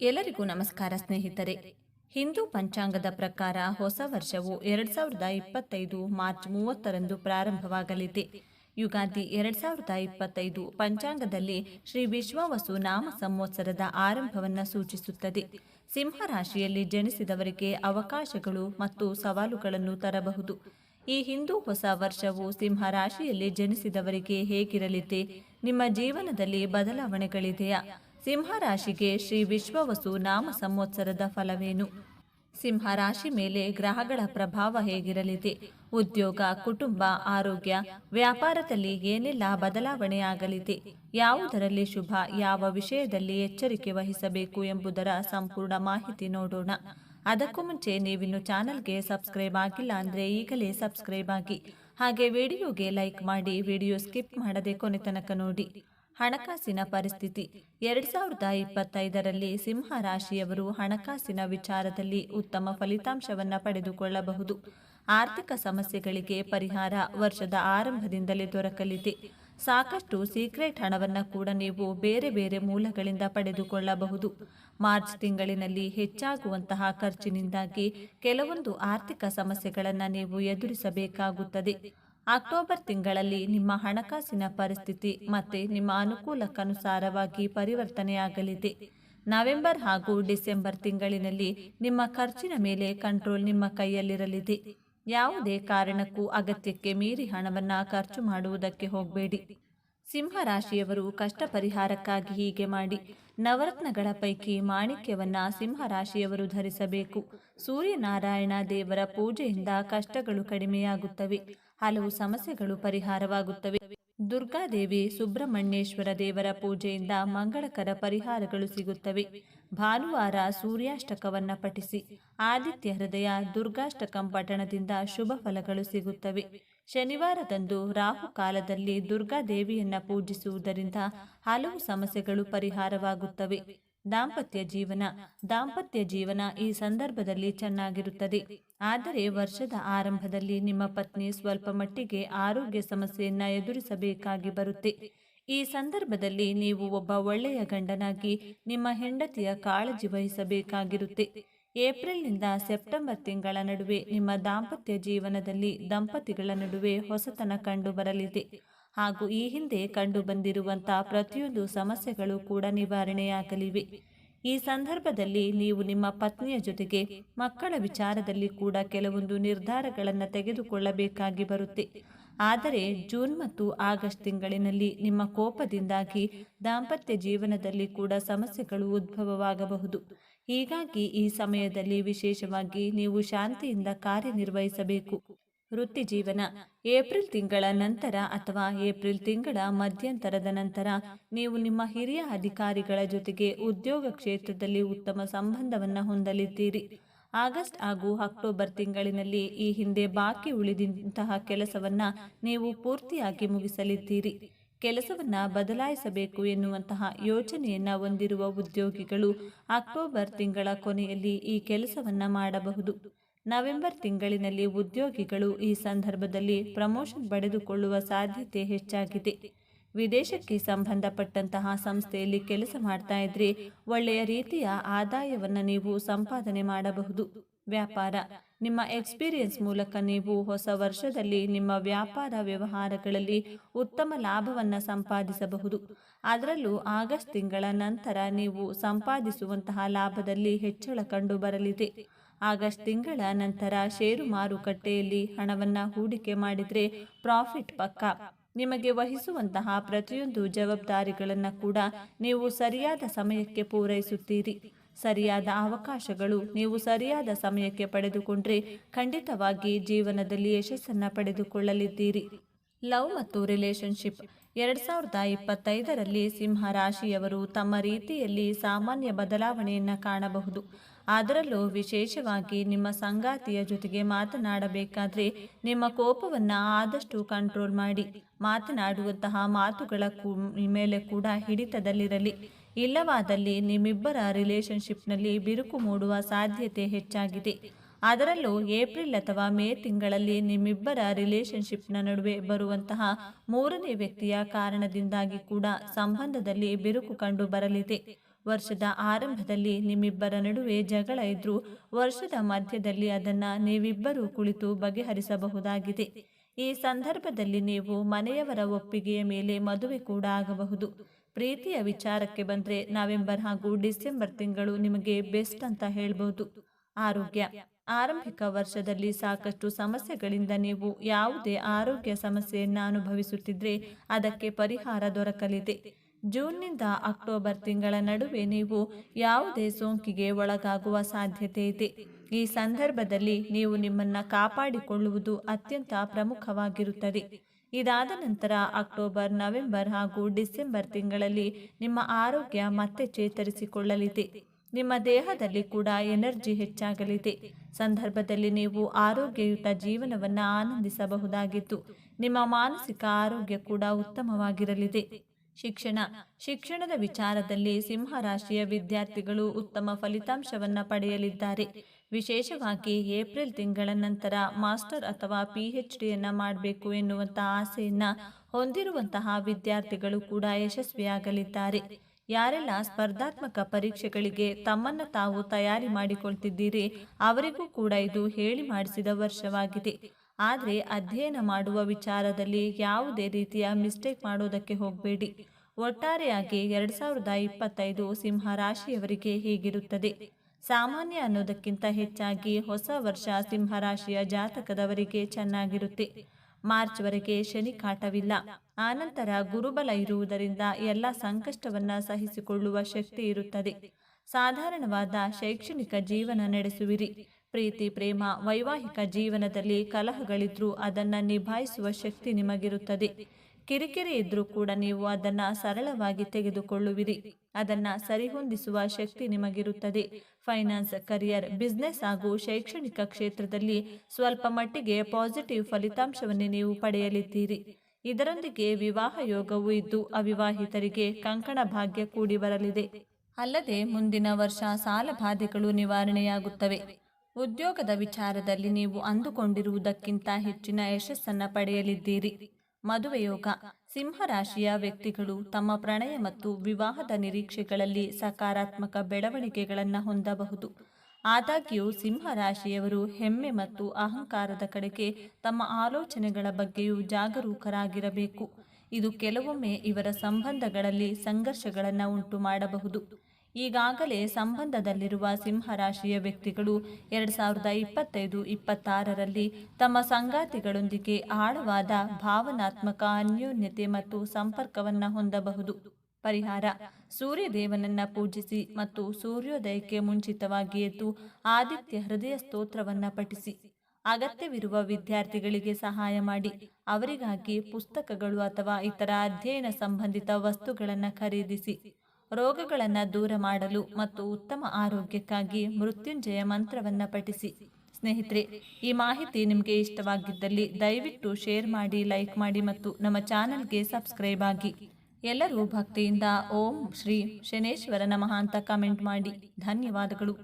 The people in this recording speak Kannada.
ಎಲ್ಲರಿಗೂ ನಮಸ್ಕಾರ ಸ್ನೇಹಿತರೆ. ಹಿಂದೂ ಪಂಚಾಂಗದ ಪ್ರಕಾರ ಹೊಸ ವರ್ಷವು ಎರಡ್ ಸಾವಿರದ ಇಪ್ಪತ್ತೈದು ಮಾರ್ಚ್ ಮೂವತ್ತರಂದು ಪ್ರಾರಂಭವಾಗಲಿದೆ. ಯುಗಾದಿ ಎರಡ್ ಸಾವಿರದ ಇಪ್ಪತ್ತೈದು ಪಂಚಾಂಗದಲ್ಲಿ ಶ್ರೀ ವಿಶ್ವವಸು ನಾಮ ಸಂವತ್ಸರದ ಆರಂಭವನ್ನು ಸೂಚಿಸುತ್ತದೆ. ಸಿಂಹರಾಶಿಯಲ್ಲಿ ಜನಿಸಿದವರಿಗೆ ಅವಕಾಶಗಳು ಮತ್ತು ಸವಾಲುಗಳನ್ನು ತರಬಹುದು. ಈ ಹಿಂದೂ ಹೊಸ ವರ್ಷವು ಸಿಂಹರಾಶಿಯಲ್ಲಿ ಜನಿಸಿದವರಿಗೆ ಹೇಗಿರಲಿದೆ? ನಿಮ್ಮ ಜೀವನದಲ್ಲಿ ಬದಲಾವಣೆಗಳಿದೆಯಾ? ಸಿಂಹ ರಾಶಿಗೆ ಶ್ರೀ ವಿಶ್ವವಸು ನಾಮ ಸಂವತ್ಸರದ ಫಲವೇನು? ಸಿಂಹರಾಶಿ ಮೇಲೆ ಗ್ರಹಗಳ ಪ್ರಭಾವ ಹೇಗಿರಲಿದೆ? ಉದ್ಯೋಗ, ಕುಟುಂಬ, ಆರೋಗ್ಯ, ವ್ಯಾಪಾರದಲ್ಲಿ ಏನೆಲ್ಲ ಬದಲಾವಣೆಯಾಗಲಿದೆ? ಯಾವುದರಲ್ಲಿ ಶುಭ, ಯಾವ ವಿಷಯದಲ್ಲಿ ಎಚ್ಚರಿಕೆ ವಹಿಸಬೇಕು ಎಂಬುದರ ಸಂಪೂರ್ಣ ಮಾಹಿತಿ ನೋಡೋಣ. ಅದಕ್ಕೂ ಮುಂಚೆ ನೀವಿನ್ನು ಚಾನಲ್ಗೆ ಸಬ್ಸ್ಕ್ರೈಬ್ ಆಗಿಲ್ಲ ಅಂದರೆ ಈಗಲೇ ಸಬ್ಸ್ಕ್ರೈಬ್ ಆಗಿ. ಹಾಗೆ ವಿಡಿಯೋಗೆ ಲೈಕ್ ಮಾಡಿ, ವಿಡಿಯೋ ಸ್ಕಿಪ್ ಮಾಡದೆ ಕೊನೆ ತನಕ ನೋಡಿ. ಹಣಕಾಸಿನ ಪರಿಸ್ಥಿತಿ. ಎರಡ್ ಸಾವಿರದ ಇಪ್ಪತ್ತೈದರಲ್ಲಿ ಸಿಂಹ ರಾಶಿಯವರು ಹಣಕಾಸಿನ ವಿಚಾರದಲ್ಲಿ ಉತ್ತಮ ಫಲಿತಾಂಶವನ್ನು ಪಡೆದುಕೊಳ್ಳಬಹುದು. ಆರ್ಥಿಕ ಸಮಸ್ಯೆಗಳಿಗೆ ಪರಿಹಾರ ವರ್ಷದ ಆರಂಭದಿಂದಲೇ ದೊರಕಲಿದೆ. ಸಾಕಷ್ಟು ಸೀಕ್ರೆಟ್ ಹಣವನ್ನು ಕೂಡ ನೀವು ಬೇರೆ ಬೇರೆ ಮೂಲಗಳಿಂದ ಪಡೆದುಕೊಳ್ಳಬಹುದು. ಮಾರ್ಚ್ ತಿಂಗಳಿನಲ್ಲಿ ಹೆಚ್ಚಾಗುವಂತಹ ಖರ್ಚಿನಿಂದಾಗಿ ಕೆಲವೊಂದು ಆರ್ಥಿಕ ಸಮಸ್ಯೆಗಳನ್ನು ನೀವು ಎದುರಿಸಬೇಕಾಗುತ್ತದೆ. ಅಕ್ಟೋಬರ್ ತಿಂಗಳಲ್ಲಿ ನಿಮ್ಮ ಹಣಕಾಸಿನ ಪರಿಸ್ಥಿತಿ ಮತ್ತೆ ನಿಮ್ಮ ಅನುಕೂಲಕ್ಕನುಸಾರವಾಗಿ ಪರಿವರ್ತನೆಯಾಗಲಿದೆ. ನವೆಂಬರ್ ಹಾಗೂ ಡಿಸೆಂಬರ್ ತಿಂಗಳಿನಲ್ಲಿ ನಿಮ್ಮ ಖರ್ಚಿನ ಮೇಲೆ ಕಂಟ್ರೋಲ್ ನಿಮ್ಮ ಕೈಯಲ್ಲಿರಲಿದೆ. ಯಾವುದೇ ಕಾರಣಕ್ಕೂ ಅಗತ್ಯಕ್ಕೆ ಮೀರಿ ಹಣವನ್ನು ಖರ್ಚು ಮಾಡುವುದಕ್ಕೆ ಹೋಗಬೇಡಿ. ಸಿಂಹ ರಾಶಿಯವರು ಕಷ್ಟ ಪರಿಹಾರಕ್ಕಾಗಿ ಹೀಗೆ ಮಾಡಿ. ನವರತ್ನಗಳ ಪೈಕಿ ಮಾಣಿಕ್ಯವನ್ನ ಸಿಂಹರಾಶಿಯವರು ಧರಿಸಬೇಕು. ಸೂರ್ಯನಾರಾಯಣ ದೇವರ ಪೂಜೆಯಿಂದ ಕಷ್ಟಗಳು ಕಡಿಮೆಯಾಗುತ್ತವೆ. ಹಲವು ಸಮಸ್ಯೆಗಳು ಪರಿಹಾರವಾಗುತ್ತವೆ. ದುರ್ಗಾದೇವಿ ಸುಬ್ರಹ್ಮಣ್ಯೇಶ್ವರ ದೇವರ ಪೂಜೆಯಿಂದ ಮಂಗಳಕರ ಪರಿಹಾರಗಳು ಸಿಗುತ್ತವೆ. ಭಾನುವಾರ ಸೂರ್ಯಾಷ್ಟಕವನ್ನು ಪಠಿಸಿ. ಆದಿತ್ಯ ಹೃದಯ ದುರ್ಗಾಷ್ಟಕಂ ಪಠಣದಿಂದ ಶುಭ ಫಲಗಳು ಸಿಗುತ್ತವೆ. ಶನಿವಾರದಂದು ರಾಹು ಕಾಲದಲ್ಲಿ ದುರ್ಗಾದೇವಿಯನ್ನ ಪೂಜಿಸುವುದರಿಂದ ಹಲವು ಸಮಸ್ಯೆಗಳು ಪರಿಹಾರವಾಗುತ್ತವೆ. ದಾಂಪತ್ಯ ಜೀವನ. ದಾಂಪತ್ಯ ಜೀವನ ಈ ಸಂದರ್ಭದಲ್ಲಿ ಚೆನ್ನಾಗಿರುತ್ತದೆ. ಆದರೆ ವರ್ಷದ ಆರಂಭದಲ್ಲಿ ನಿಮ್ಮ ಪತ್ನಿ ಸ್ವಲ್ಪ ಮಟ್ಟಿಗೆ ಆರೋಗ್ಯ ಸಮಸ್ಯೆಯನ್ನ ಎದುರಿಸಬೇಕಾಗಿ ಬರುತ್ತೆ. ಈ ಸಂದರ್ಭದಲ್ಲಿ ನೀವು ಒಬ್ಬ ಒಳ್ಳೆಯ ಗಂಡನಾಗಿ ನಿಮ್ಮ ಹೆಂಡತಿಯ ಕಾಳಜಿ ವಹಿಸಬೇಕಾಗಿರುತ್ತೆ. ಏಪ್ರಿಲ್ನಿಂದ ಸೆಪ್ಟೆಂಬರ್ ತಿಂಗಳ ನಡುವೆ ನಿಮ್ಮ ದಾಂಪತ್ಯ ಜೀವನದಲ್ಲಿ ದಂಪತಿಗಳ ನಡುವೆ ಹೊಸತನ ಕಂಡು ಬರಲಿದೆ ಹಾಗೂ ಈ ಹಿಂದೆ ಕಂಡು ಬಂದಿರುವಂತಹ ಪ್ರತಿಯೊಂದು ಸಮಸ್ಯೆಗಳು ಕೂಡ ನಿವಾರಣೆಯಾಗಲಿವೆ. ಈ ಸಂದರ್ಭದಲ್ಲಿ ನೀವು ನಿಮ್ಮ ಪತ್ನಿಯ ಜೊತೆಗೆ ಮಕ್ಕಳ ವಿಚಾರದಲ್ಲಿ ಕೂಡ ಕೆಲವೊಂದು ನಿರ್ಧಾರಗಳನ್ನು ತೆಗೆದುಕೊಳ್ಳಬೇಕಾಗಿ ಬರುತ್ತೆ. ಆದರೆ ಜೂನ್ ಮತ್ತು ಆಗಸ್ಟ್ ತಿಂಗಳಿನಲ್ಲಿ ನಿಮ್ಮ ಕೋಪದಿಂದಾಗಿ ದಾಂಪತ್ಯ ಜೀವನದಲ್ಲಿ ಕೂಡ ಸಮಸ್ಯೆಗಳು ಉದ್ಭವವಾಗಬಹುದು. ಹೀಗಾಗಿ ಈ ಸಮಯದಲ್ಲಿ ವಿಶೇಷವಾಗಿ ನೀವು ಶಾಂತಿಯಿಂದ ಕಾರ್ಯನಿರ್ವಹಿಸಬೇಕು. ವೃತ್ತಿ ಜೀವನ ಏಪ್ರಿಲ್ ತಿಂಗಳ ನಂತರ ಅಥವಾ ಏಪ್ರಿಲ್ ತಿಂಗಳ ಮಧ್ಯಂತರದ ನಂತರ ನೀವು ನಿಮ್ಮ ಹಿರಿಯ ಅಧಿಕಾರಿಗಳ ಜೊತೆಗೆ ಉದ್ಯೋಗ ಕ್ಷೇತ್ರದಲ್ಲಿ ಉತ್ತಮ ಸಂಬಂಧವನ್ನು ಹೊಂದಲಿದ್ದೀರಿ. ಆಗಸ್ಟ್ ಹಾಗೂ ಅಕ್ಟೋಬರ್ ತಿಂಗಳಿನಲ್ಲಿ ಈ ಹಿಂದೆ ಬಾಕಿ ಉಳಿದಂತಹ ಕೆಲಸವನ್ನ ನೀವು ಪೂರ್ತಿಯಾಗಿ ಮುಗಿಸಲಿದ್ದೀರಿ. ಕೆಲಸವನ್ನ ಬದಲಾಯಿಸಬೇಕು ಎನ್ನುವಂತಹ ಯೋಚನೆಯನ್ನ ಹೊಂದಿರುವ ಉದ್ಯೋಗಿಗಳು ಅಕ್ಟೋಬರ್ ತಿಂಗಳ ಕೊನೆಯಲ್ಲಿ ಈ ಕೆಲಸವನ್ನ ಮಾಡಬಹುದು. ನವೆಂಬರ್ ತಿಂಗಳಿನಲ್ಲಿ ಉದ್ಯೋಗಿಗಳು ಈ ಸಂದರ್ಭದಲ್ಲಿ ಪ್ರಮೋಷನ್ ಪಡೆದುಕೊಳ್ಳುವ ಸಾಧ್ಯತೆ ಹೆಚ್ಚಾಗಿದೆ. ವಿದೇಶಕ್ಕೆ ಸಂಬಂಧಪಟ್ಟಂತಹ ಸಂಸ್ಥೆಯಲ್ಲಿ ಕೆಲಸ ಮಾಡ್ತಾ ಇದ್ರೆ. ಒಳ್ಳೆಯ ರೀತಿಯ ಆದಾಯವನ್ನು ನೀವು ಸಂಪಾದನೆ ಮಾಡಬಹುದು. ವ್ಯಾಪಾರ. ನಿಮ್ಮ ಎಕ್ಸ್ಪೀರಿಯನ್ಸ್ ಮೂಲಕ ನೀವು ಹೊಸ ವರ್ಷದಲ್ಲಿ ನಿಮ್ಮ ವ್ಯಾಪಾರ ವ್ಯವಹಾರಗಳಲ್ಲಿ ಉತ್ತಮ ಲಾಭವನ್ನು ಸಂಪಾದಿಸಬಹುದು. ಅದರಲ್ಲೂ ಆಗಸ್ಟ್ ತಿಂಗಳ ನಂತರ ನೀವು ಸಂಪಾದಿಸುವಂತಹ ಲಾಭದಲ್ಲಿ ಹೆಚ್ಚಳ ಕಂಡು ಬರಲಿದೆ ಆಗಸ್ಟ್ ತಿಂಗಳ ನಂತರ ಷೇರು ಮಾರುಕಟ್ಟೆಯಲ್ಲಿ ಹಣವನ್ನು ಹೂಡಿಕೆ ಮಾಡಿದರೆ ಪ್ರಾಫಿಟ್ ಪಕ್ಕ. ನಿಮಗೆ ವಹಿಸುವಂತಹ ಪ್ರತಿಯೊಂದು ಜವಾಬ್ದಾರಿಗಳನ್ನು ಕೂಡ ನೀವು ಸರಿಯಾದ ಸಮಯಕ್ಕೆ ಪೂರೈಸುತ್ತೀರಿ. ಸರಿಯಾದ ಅವಕಾಶಗಳು ನೀವು ಸರಿಯಾದ ಸಮಯಕ್ಕೆ ಪಡೆದುಕೊಂಡ್ರೆ ಖಂಡಿತವಾಗಿ ಜೀವನದಲ್ಲಿ ಯಶಸ್ಸನ್ನು ಪಡೆದುಕೊಳ್ಳಲಿದ್ದೀರಿ. ಲವ್ ಮತ್ತು ರಿಲೇಶನ್ಶಿಪ್ ಎರಡು ಸಾವಿರದ ಇಪ್ಪತ್ತೈದರಲ್ಲಿ ಸಿಂಹ ರಾಶಿಯವರು ತಮ್ಮ ರೀತಿಯಲ್ಲಿ ಸಾಮಾನ್ಯ ಬದಲಾವಣೆಯನ್ನು ಕಾಣಬಹುದು. ಅದರಲ್ಲೂ ವಿಶೇಷವಾಗಿ ನಿಮ್ಮ ಸಂಗಾತಿಯ ಜೊತೆಗೆ ಮಾತನಾಡಬೇಕಾದ್ರೆ ನಿಮ್ಮ ಕೋಪವನ್ನು ಆದಷ್ಟು ಕಂಟ್ರೋಲ್ ಮಾಡಿ. ಮಾತನಾಡುವಂತಹ ಮಾತುಗಳ ಮೇಲೆ ಕೂಡ ಹಿಡಿತದಲ್ಲಿರಲಿ. ಇಲ್ಲವಾದಲ್ಲಿ ನಿಮ್ಮಿಬ್ಬರ ರಿಲೇಶನ್ಶಿಪ್ನಲ್ಲಿ ಬಿರುಕು ಮೂಡುವ ಸಾಧ್ಯತೆ ಹೆಚ್ಚಾಗಿದೆ. ಅದರಲ್ಲೂ ಏಪ್ರಿಲ್ ಅಥವಾ ಮೇ ತಿಂಗಳಲ್ಲಿ ನಿಮ್ಮಿಬ್ಬರ ರಿಲೇಶನ್ಶಿಪ್ನ ನಡುವೆ ಬರುವಂತಹ ಮೂರನೇ ವ್ಯಕ್ತಿಯ ಕಾರಣದಿಂದಾಗಿ ಕೂಡ ಸಂಬಂಧದಲ್ಲಿ ಬಿರುಕು ಕಂಡು ಬರಲಿದೆ. ವರ್ಷದ ಆರಂಭದಲ್ಲಿ ನಿಮ್ಮಿಬ್ಬರ ನಡುವೆ ಜಗಳ ಇದ್ರೂ ವರ್ಷದ ಮಧ್ಯದಲ್ಲಿ ಅದನ್ನ ನೀವಿಬ್ಬರೂ ಕುಳಿತು ಬಗೆಹರಿಸಬಹುದಾಗಿದೆ. ಈ ಸಂದರ್ಭದಲ್ಲಿ ನೀವು ಮನೆಯವರ ಒಪ್ಪಿಗೆಯ ಮೇಲೆ ಮದುವೆ ಕೂಡ ಆಗಬಹುದು. ಪ್ರೀತಿಯ ವಿಚಾರಕ್ಕೆ ಬಂದರೆ ನವೆಂಬರ್ ಹಾಗೂ ಡಿಸೆಂಬರ್ ತಿಂಗಳು ನಿಮಗೆ ಬೆಸ್ಟ್ ಅಂತ ಹೇಳ್ಬೋದು. ಆರೋಗ್ಯ. ಆರಂಭಿಕ ವರ್ಷದಲ್ಲಿ ಸಾಕಷ್ಟು ಸಮಸ್ಯೆಗಳಿಂದ ನೀವು ಯಾವುದೇ ಆರೋಗ್ಯ ಸಮಸ್ಯೆಯನ್ನು ಅನುಭವಿಸುತ್ತಿದ್ರೆ ಅದಕ್ಕೆ ಪರಿಹಾರ ದೊರಕಲಿದೆ. ಜೂನ್ನಿಂದ ಅಕ್ಟೋಬರ್ ತಿಂಗಳ ನಡುವೆ ನೀವು ಯಾವುದೇ ಸೋಂಕಿಗೆ ಒಳಗಾಗುವ ಸಾಧ್ಯತೆ ಇದೆ. ಈ ಸಂದರ್ಭದಲ್ಲಿ ನೀವು ನಿಮ್ಮನ್ನು ಕಾಪಾಡಿಕೊಳ್ಳುವುದು ಅತ್ಯಂತ ಪ್ರಮುಖವಾಗಿರುತ್ತದೆ. ಇದಾದ ನಂತರ ಅಕ್ಟೋಬರ್, ನವೆಂಬರ್ ಹಾಗೂ ಡಿಸೆಂಬರ್ ತಿಂಗಳಲ್ಲಿ ನಿಮ್ಮ ಆರೋಗ್ಯ ಮತ್ತೆ ಚೇತರಿಸಿಕೊಳ್ಳಲಿದೆ. ನಿಮ್ಮ ದೇಹದಲ್ಲಿ ಕೂಡ ಎನರ್ಜಿ ಹೆಚ್ಚಾಗಲಿದೆ. ಸಂದರ್ಭದಲ್ಲಿ ನೀವು ಆರೋಗ್ಯಯುತ ಜೀವನವನ್ನು ಆನಂದಿಸಬಹುದಾಗಿತ್ತು ನಿಮ್ಮ ಮಾನಸಿಕ ಆರೋಗ್ಯ ಕೂಡ ಉತ್ತಮವಾಗಿರಲಿದೆ. ಶಿಕ್ಷಣ. ಶಿಕ್ಷಣದ ವಿಚಾರದಲ್ಲಿ ಸಿಂಹ ರಾಶಿಯ ವಿದ್ಯಾರ್ಥಿಗಳು ಉತ್ತಮ ಫಲಿತಾಂಶವನ್ನ ಪಡೆಯಲಿದ್ದಾರೆ. ವಿಶೇಷವಾಗಿ ಏಪ್ರಿಲ್ ತಿಂಗಳ ನಂತರ ಮಾಸ್ಟರ್ ಅಥವಾ ಪಿ ಎಚ್ ಡಿಯನ್ನ ಮಾಡಬೇಕು ಎನ್ನುವಂತಹ ಆಸೆಯನ್ನ ಹೊಂದಿರುವಂತಹ ವಿದ್ಯಾರ್ಥಿಗಳು ಕೂಡ ಯಶಸ್ವಿಯಾಗಲಿದ್ದಾರೆ. ಯಾರೆಲ್ಲ ಸ್ಪರ್ಧಾತ್ಮಕ ಪರೀಕ್ಷೆಗಳಿಗೆ ತಮ್ಮನ್ನ ತಾವು ತಯಾರಿ ಮಾಡಿಕೊಳ್ತಿದ್ದೀರಿ, ಅವರಿಗೂ ಕೂಡ ಇದು ಹೇಳಿ ಮಾಡಿಸಿದ ವರ್ಷವಾಗಿದೆ. ಆದರೆ ಅಧ್ಯಯನ ಮಾಡುವ ವಿಚಾರದಲ್ಲಿ ಯಾವುದೇ ರೀತಿಯ ಮಿಸ್ಟೇಕ್ ಮಾಡೋದಕ್ಕೆ ಹೋಗಬೇಡಿ. ಒಟ್ಟಾರೆಯಾಗಿ ಎರಡು ಸಾವಿರದ ಇಪ್ಪತ್ತೈದು ಸಿಂಹ ರಾಶಿಯವರಿಗೆ ಹೀಗಿರುತ್ತದೆ. ಸಾಮಾನ್ಯ ಅನ್ನೋದಕ್ಕಿಂತ ಹೆಚ್ಚಾಗಿ ಹೊಸ ವರ್ಷ ಸಿಂಹ ರಾಶಿಯ ಜಾತಕದವರಿಗೆ ಚೆನ್ನಾಗಿರುತ್ತೆ. ಮಾರ್ಚ್ವರೆಗೆ ಶನಿ ಕಾಟವಿಲ್ಲ. ಆನಂತರ ಗುರುಬಲ ಇರುವುದರಿಂದ ಎಲ್ಲ ಸಂಕಷ್ಟವನ್ನ ಸಹಿಸಿಕೊಳ್ಳುವ ಶಕ್ತಿ ಇರುತ್ತದೆ. ಸಾಧಾರಣವಾದ ಶೈಕ್ಷಣಿಕ ಜೀವನ ನಡೆಸುವಿರಿ. ಪ್ರೀತಿ, ಪ್ರೇಮ, ವೈವಾಹಿಕ ಜೀವನದಲ್ಲಿ ಕಲಹಗಳಿದ್ರೂ ಅದನ್ನು ನಿಭಾಯಿಸುವ ಶಕ್ತಿ ನಿಮಗಿರುತ್ತದೆ. ಕಿರಿಕಿರಿ ಇದ್ರೂ ಕೂಡ ನೀವು ಅದನ್ನ ಸರಳವಾಗಿ ತೆಗೆದುಕೊಳ್ಳುವಿರಿ. ಅದನ್ನ ಸರಿಹೊಂದಿಸುವ ಶಕ್ತಿ ನಿಮಗಿರುತ್ತದೆ. ಫೈನಾನ್ಸ್, ಕರಿಯರ್, ಬಿಸ್ನೆಸ್ ಹಾಗೂ ಶೈಕ್ಷಣಿಕ ಕ್ಷೇತ್ರದಲ್ಲಿ ಸ್ವಲ್ಪ ಮಟ್ಟಿಗೆ ಪಾಸಿಟಿವ್ ಫಲಿತಾಂಶವನ್ನೇ ನೀವು ಪಡೆಯಲಿದ್ದೀರಿ. ಇದರೊಂದಿಗೆ ವಿವಾಹ ಯೋಗವೂ ಇದ್ದು ಅವಿವಾಹಿತರಿಗೆ ಕಂಕಣ ಭಾಗ್ಯ ಕೂಡಿ ಬರಲಿದೆ. ಅಲ್ಲದೆ ಮುಂದಿನ ವರ್ಷ ಸಾಲ ಬಾಧೆಗಳು ನಿವಾರಣೆಯಾಗುತ್ತವೆ. ಉದ್ಯೋಗದ ವಿಚಾರದಲ್ಲಿ ನೀವು ಅಂದುಕೊಂಡಿರುವುದಕ್ಕಿಂತ ಹೆಚ್ಚಿನ ಯಶಸ್ಸನ್ನು ಪಡೆಯಲಿದ್ದೀರಿ. ಮದುವೆಯೋಗ ಸಿಂಹರಾಶಿಯ ಸಿಂಹ ರಾಶಿಯ ವ್ಯಕ್ತಿಗಳು ತಮ್ಮ ಪ್ರಣಯ ಮತ್ತು ವಿವಾಹದ ನಿರೀಕ್ಷೆಗಳಲ್ಲಿ ಸಕಾರಾತ್ಮಕ ಬೆಳವಣಿಗೆಗಳನ್ನು ಹೊಂದಬಹುದು. ಆದಾಗ್ಯೂ, ಸಿಂಹರಾಶಿಯವರು ಹೆಮ್ಮೆ ಮತ್ತು ಅಹಂಕಾರದ ಕಡೆಗೆ ತಮ್ಮ ಆಲೋಚನೆಗಳ ಬಗ್ಗೆಯೂ ಜಾಗರೂಕರಾಗಿರಬೇಕು. ಇದು ಕೆಲವೊಮ್ಮೆ ಇವರ ಸಂಬಂಧಗಳಲ್ಲಿ ಸಂಘರ್ಷಗಳನ್ನು ಉಂಟು ಮಾಡಬಹುದು ಈಗಾಗಲೇ ಸಂಬಂಧದಲ್ಲಿರುವ ಸಿಂಹರಾಶಿಯ ವ್ಯಕ್ತಿಗಳು ಎರಡ್ ಸಾವಿರದ ಇಪ್ಪತ್ತೈದು, ಇಪ್ಪತ್ತಾರರಲ್ಲಿ ತಮ್ಮ ಸಂಗಾತಿಗಳೊಂದಿಗೆ ಆಳವಾದ ಭಾವನಾತ್ಮಕ ಅನ್ಯೋನ್ಯತೆ ಮತ್ತು ಸಂಪರ್ಕವನ್ನ ಹೊಂದಬಹುದು. ಪರಿಹಾರ, ಸೂರ್ಯದೇವನನ್ನ ಪೂಜಿಸಿ ಮತ್ತು ಸೂರ್ಯೋದಯಕ್ಕೆ ಮುಂಚಿತವಾಗಿ ಎದ್ದು ಆದಿತ್ಯ ಹೃದಯ ಸ್ತೋತ್ರವನ್ನ ಪಠಿಸಿ. ಅಗತ್ಯವಿರುವ ವಿದ್ಯಾರ್ಥಿಗಳಿಗೆ ಸಹಾಯ ಮಾಡಿ. ಅವರಿಗಾಗಿ ಪುಸ್ತಕಗಳು ಅಥವಾ ಇತರ ಅಧ್ಯಯನ ಸಂಬಂಧಿತ ವಸ್ತುಗಳನ್ನು ಖರೀದಿಸಿ. ರೋಗಗಳನ್ನು ದೂರ ಮಾಡಲು ಮತ್ತು ಉತ್ತಮ ಆರೋಗ್ಯಕ್ಕಾಗಿ ಮೃತ್ಯುಂಜಯ ಮಂತ್ರವನ್ನು ಪಠಿಸಿ. ಸ್ನೇಹಿತರೆ, ಈ ಮಾಹಿತಿ ನಿಮಗೆ ಇಷ್ಟವಾಗಿದ್ದಲ್ಲಿ ದಯವಿಟ್ಟು ಶೇರ್ ಮಾಡಿ, ಲೈಕ್ ಮಾಡಿ ಮತ್ತು ನಮ್ಮ ಚಾನಲ್ಗೆ ಸಬ್ಸ್ಕ್ರೈಬ್ ಆಗಿ. ಎಲ್ಲರೂ ಭಕ್ತಿಯಿಂದ ಓಂ ಶ್ರೀ ಶನೇಶ್ವರ ನಮಃ ಅಂತ ಕಮೆಂಟ್ ಮಾಡಿ. ಧನ್ಯವಾದಗಳು.